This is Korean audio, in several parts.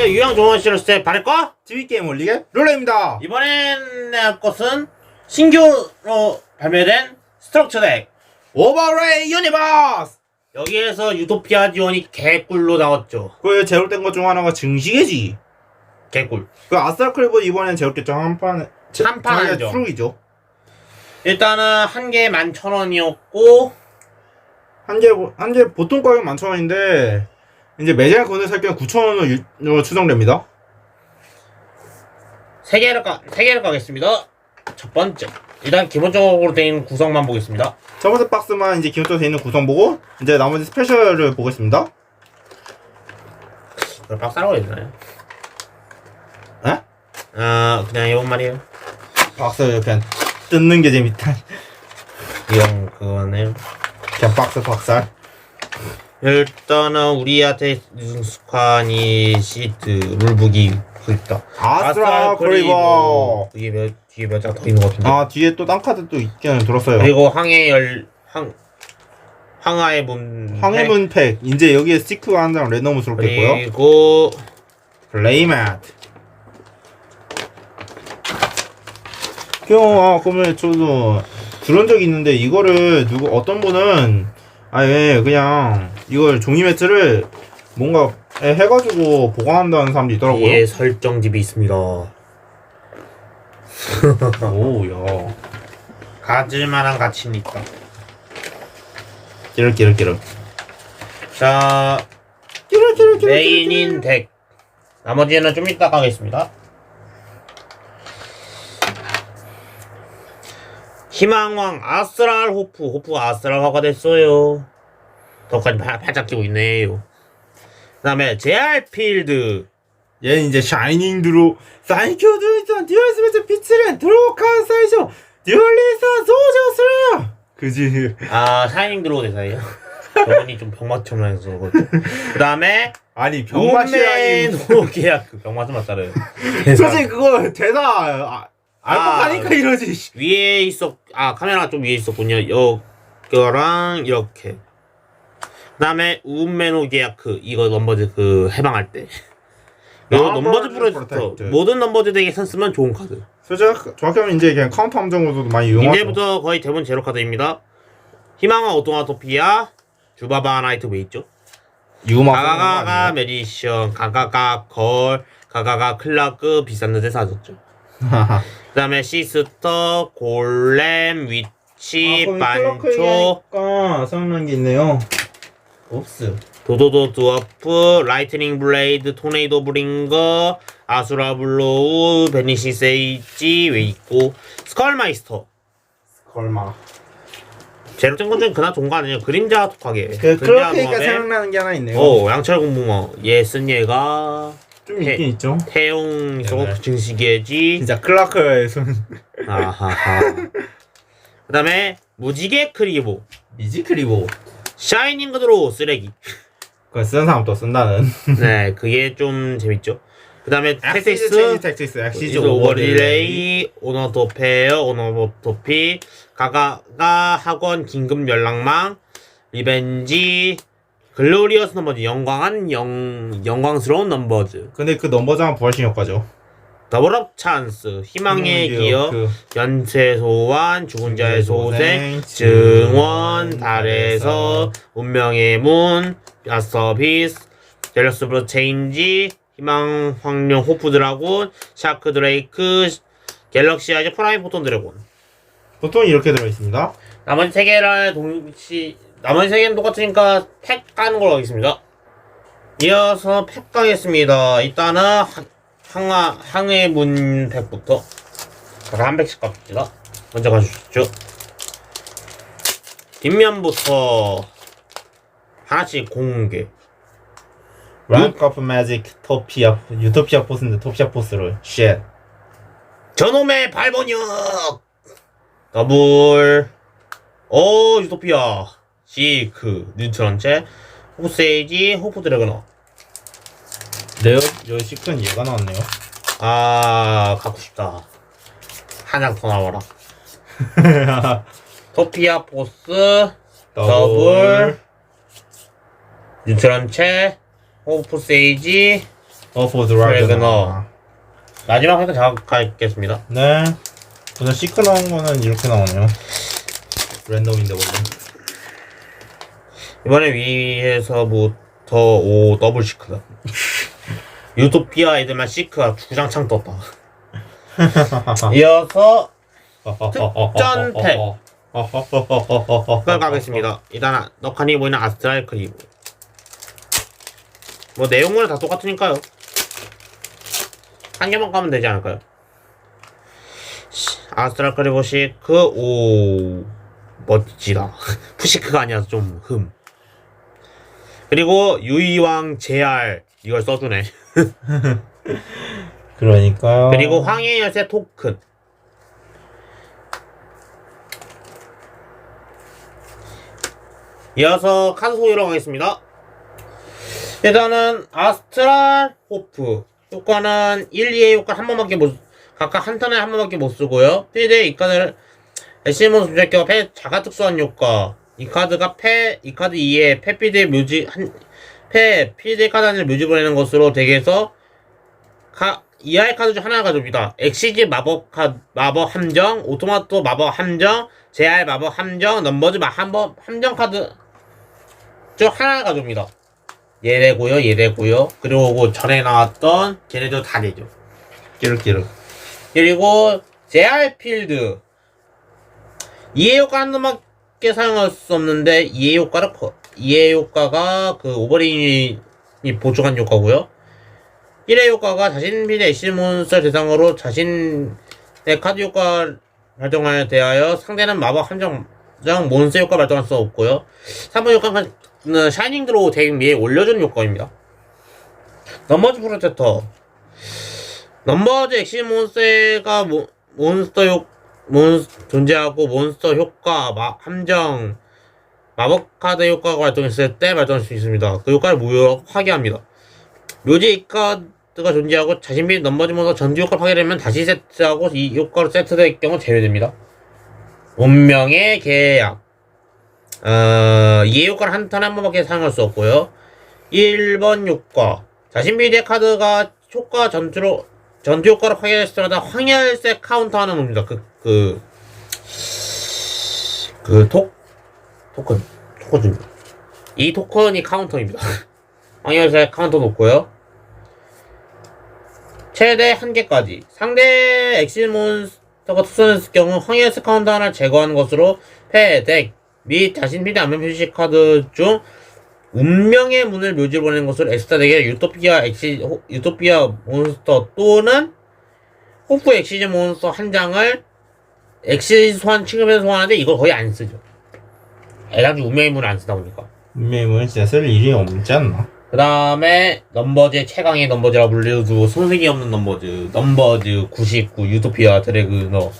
안녕하세요. 유형 종원 때 바랄까? TV 게임 올리게 롤레입니다. 이번엔 할 것은 신규로 발매된 스트럭처 덱. 오버레이 유니버스. 여기에서 유토피아 지원이 개꿀로 나왔죠. 그 제로된 것 중 하나가 증식이지. 개꿀. 그 아스트라 클리브 이번엔 제로됐죠 한 판. 한판 아니죠. 트룩이죠. 일단은 한 개에 11,000원이었고, 한 개 한 개 보통 가격 11,000원인데 이제 매장 거는 살 경우 9,000원으로 추정됩니다. 세 개를 까, 세 개를 까겠습니다. 첫 번째. 일단 기본적으로 된 구성만 보겠습니다. 첫 번째 박스만 이제 기본적으로 돼 있는 구성 보고 이제 나머지 스페셜을 보겠습니다. 그걸 해야 되나요? 에? 아, 그냥 이건 말이에요. 박스 그냥 뜯는 게 재밌다. 이건 그거네요. 그냥 박스 박살. 일단은 우리한테 스ኳ니 시트 룰북이 있다. 아스트라 클리버. 뒤에 몇 뒤에 몇 장 더 있는 것 같은데. 아 뒤에 또딴 카드 또 있기는 들었어요. 그리고 항해 열항 항하의 문 황해문 팩 이제 여기에 스티크가 한 장 랜덤으로 들어있고요. 그리고 플레이매트. 형, 아, 그러면 저도 들은 적이 있는데 이거를 누구 어떤 분은 아예 그냥 이걸 종이 매트를 뭔가 해가지고 보관한다는 사람도 있더라고요. 뒤에 설정집이 있습니다. 오야. 가질만한 있다. 끼를 끼를 끼를. 자 끼를 끼를 끼를. 메인인 덱 나머지는 좀 이따 가겠습니다. 희망왕 아스트랄 호프 호프가 아스트랄화가 됐어요. 덕까지 팔짝 끼고 있네요. 그 다음에 제알필드 얘는 이제 샤이닝 드로 사이큐 드리선 디얼스베트 피츠렌 드로카 사이쇼 디얼리사 소저스라 그지 아 샤이닝 드로우 대사예요. 저분이 좀 병맛처럼 해서 그렇죠. 그 다음에 아니 병맛이라니 운맨호 계약 그 병맛은 맞다래요. 솔직히 그거 대사 아, 알고 아. 하니까 이러지 씨. 위에 있었 아 카메라가 좀 위에 있었군요. 여거랑 이렇게. 그 다음에 운메노 계약크 이거 넘버즈 그 해방할 때. 이거 아, 넘버즈 프로젝트. 프로젝터 모든 넘버즈 덱에 선 쓰면 좋은 카드. 솔직히 정확하면 이제 그냥 카운터 함정으로도 많이 이용하죠 이제부터 거의 대부분 제로 카드입니다. 희망한 오토마토피아, 주바바 나이트 왜 있죠? 유마 가가가가 메디션, 가가가 걸, 가가가 클라크 비싼 데서 사줬죠. 그다음에 시스터, 골렘, 위치, 반초, 가 생각난 게 있네요. 옵스 도도도 드워프, 라이트닝 블레이드, 토네이도 브링거, 아수라 블로우, 베니시 세이지 왜 있고. 스컬마이스터. 걸마. 제로된 건좀 그나 좋은 거 아니에요? 그림자 톡하게. 그 그림자 그렇게니까 모함에 생각나는 게 하나 있네요. 오 양철 공무머 예쓴 얘가 좀 해- 있긴 있죠. 태용 네네. 저거 증시계지. 진짜 클라크의 손 아하하. 그 다음에 무지개 크리보. 미지 크리보. 샤이닝 그드로 쓰레기. 그거 쓰는 사람 또 쓴다는. 네 그게 좀 재밌죠. 그 다음에 텍시스. 텍사스 텍시스 엑시즈 오버릴레이 오너 도페어 오너 도피 가가가 학원 긴급 연락망 리벤지 글로리어스 넘버즈 영광한 영 영광스러운 넘버즈. 근데 그 넘버장 부활신 효과죠. 더블업 찬스 희망의 기억 그 연쇄 소환 죽은 자의 소생 증원 달에서 운명의 문 마스터피스 젤러스 브로 체인지 희망 황룡 호프 드라곤 샤크 드레이크 갤럭시 아이즈 프라임 포톤 드래곤. 보통 이렇게 들어 있습니다. 나머지 세 개를 동시 나머지 세 개는 똑같으니까 팩 까는 걸로 하겠습니다. 이어서 팩 가겠습니다. 일단은 하- 항하 항해 문 팩부터 한 팩씩 갑니다. 먼저 가주시죠 뒷면부터 하나씩 공개. Rank of magic 토피아 유토피아 포스인데 토피아 포스를 쉣 저놈의 발번역! 더블. 오 유토피아 시크 뉴트런체 호세이지 호프 드래그너 레어 여시큰 얘가 나왔네요 아 갖고 싶다 한 장 더 나와라 토피아 포스 더블 뉴트런체 호프 세이지 어포 드라이브나. 드래그너. 마지막 회사 작업하겠습니다. 네. 오늘 시크 나온 거는 이렇게 나오네요. 랜덤인데 원래. 이번에 위에서부터 오 더블 시크다. 유토피아 애들만 시크가 주장창 떴다. 이어서 특전 팩. 그걸 가겠습니다. 일단 넉하니 보이는 아스트랄 크리브. 뭐 내용물은 다 똑같으니까요. 한 개만 가면 되지 않을까요? 시- 아스트랄 크리브 시크 오 멋지다. 푸시크가 아니라서 좀 흠. 그리고 유이왕 JR 이걸 써주네. 그러니까요. 그리고 황해 열쇠 토큰. 이어서 소개로 가겠습니다. 일단은 아스트랄 호프 효과는 1, 2의 효과 한 번밖에 못 각각 한 턴에 한 번밖에 못 쓰고요. 이 카드를 에시몬 subject와 패 자가 특수한 효과 이 카드가 패 이 카드 2에 패 필드의 묘지 한패 필드의 카드 하나를 묘지 보내는 것으로 덱에서 카, 이하의 카드 중 하나가 가져옵니다. 엑시지 마법 카 마법 함정, 오토마토 마법 함정, JR 마법 함정, 넘버즈 마 한번 함정 카드 중 하나가 가져옵니다. 얘래고요, 얘래고요. 그리고 전에 나왔던 걔네들 다 되죠. 끼륵끼륵. 그리고 JR 필드 이해 효과 한번 밖에 사용할 수 없는데 이해 효과를 커- 이해 효과가 그 오버링이 보충한 효과고요. 1회 효과가 자신 필드 애쉬 몬스터 대상으로 자신의 카드 효과 발동하여 대하여 상대는 마법 함정 정 몬스터 효과 발동할 수 없고요. 3번 효과는 샤이닝 드로우 덱 위에 올려주는 효과입니다. 넘버즈 프로텍터 넘버즈 엑시 몬스터가 모, 몬스터 효 몬, 존재하고 몬스터 효과 마, 함정 마법 카드 효과가 발동했을 때 발동할 수 있습니다. 그 효과를 무효로 파괴합니다. 묘지 이 카드가 존재하고 자신 및 몬스터 전투 효과를 파괴되면 다시 세트하고 이 효과로 세트될 경우 제외됩니다. 운명의 계약 어, 이 효과를 한 턴에 한 번밖에 사용할 수 없고요. 1번 효과 자신 비디의 카드가 효과 전투로 전투 효과를 파괴했을 때마다 황열색 카운터하는 놈입니다. 그, 그, 그, 톡, 토큰, 토큰입니다. 이 토큰이 카운터입니다. 황열색 카운터 놓고요. 최대 한 개까지. 상대 엑실 몬스터가 투선했을 경우 황열색 카운터 하나를 제거하는 것으로 패, 덱, 및 자신 필드 안면 표시 카드 중 운명의 문을 묘지로 보내는 것으로 엑스타 덱의 유토피아 엑시 호- 유토피아 몬스터 또는 호프 엑시즈 몬스터 한 장을 엑시즈 소환 취급해서 소환하는데 이걸 거의 안 쓰죠. 애당초 운명의 문을 안 쓰다 보니까. 분명히 진짜 쓸 일이 없지 않나? 그 다음에 넘버즈 최강의 넘버즈라 불려주고 손색이 없는 넘버즈 넘버즈 99 유토피아 드래그너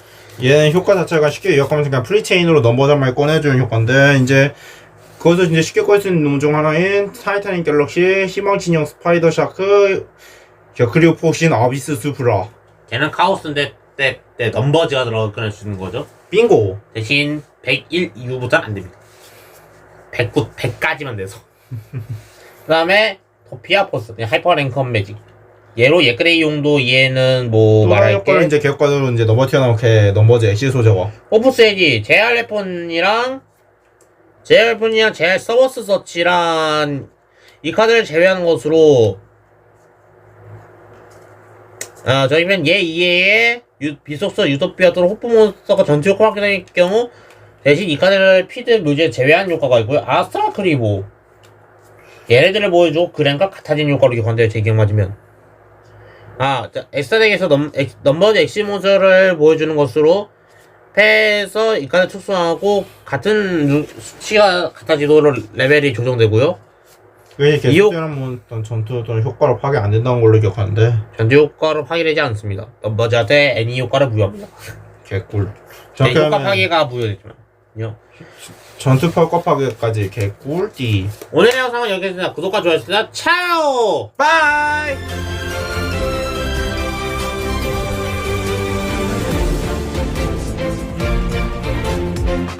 얘는 효과 자체가 쉽게 요약하면 그냥 프리체인으로 넘버전만 꺼내주는 효과인데 이제 그것을 이제 쉽게 꺼낼 수 있는 놈 중 하나인 타이타닉 갤럭시 희망진영 스파이더 샤크 그리고 폭신 아비스 수프라 걔는 카오스인데 때, 때 넘버즈가 들어가 끊을 수 있는 거죠. 빙고 대신 101 이후부터는 안 됩니다. 109, 100까지만 돼서. 그 다음에 도피아 포스, 하이퍼 랭컴 매직. 얘로 예그레이 용도 얘는 뭐 말할 게 이제 개혁과대로 이제 넘버 튀어나오게 넘버즈 엑시 소저거 오프세지, JR 레폰이랑 레폰이랑 JR 서버스 서치랑 이 카드를 제외하는 것으로 아 저희는 얘 이외에 유, 비속서 유토피아 또는 호프몬스터가 효과를 하게 될 경우 대신 이 카드를 피드 묘지에 제외한 효과가 있고요. 아스트라 크리보. 얘네들을 보여주고 그랜과 같아진 효과로 기억한대요 제 기억 맞으면. 아 자, 엑스타덱에서 넘, 엑, 넘버드 엑시모저를 보여주는 것으로 패에서 이 카드 특수하고 같은 누- 수치가 같아 지도록 레벨이 조정되고요. 그게 이 효- 계속되는 뭐 어떤 전투 또는 효과로 파괴 안 된다는 걸로 기억하는데? 전투 효과로 파괴되지 않습니다. 넘버즈한테 애니 효과를 부여합니다. 개꿀. 네, 효과 파괴가 부여되지만요. 전투 효과 파괴까지 개꿀띠 오늘의 영상은 여기까지입니다. 구독과 좋아요 주세요 차오! 바이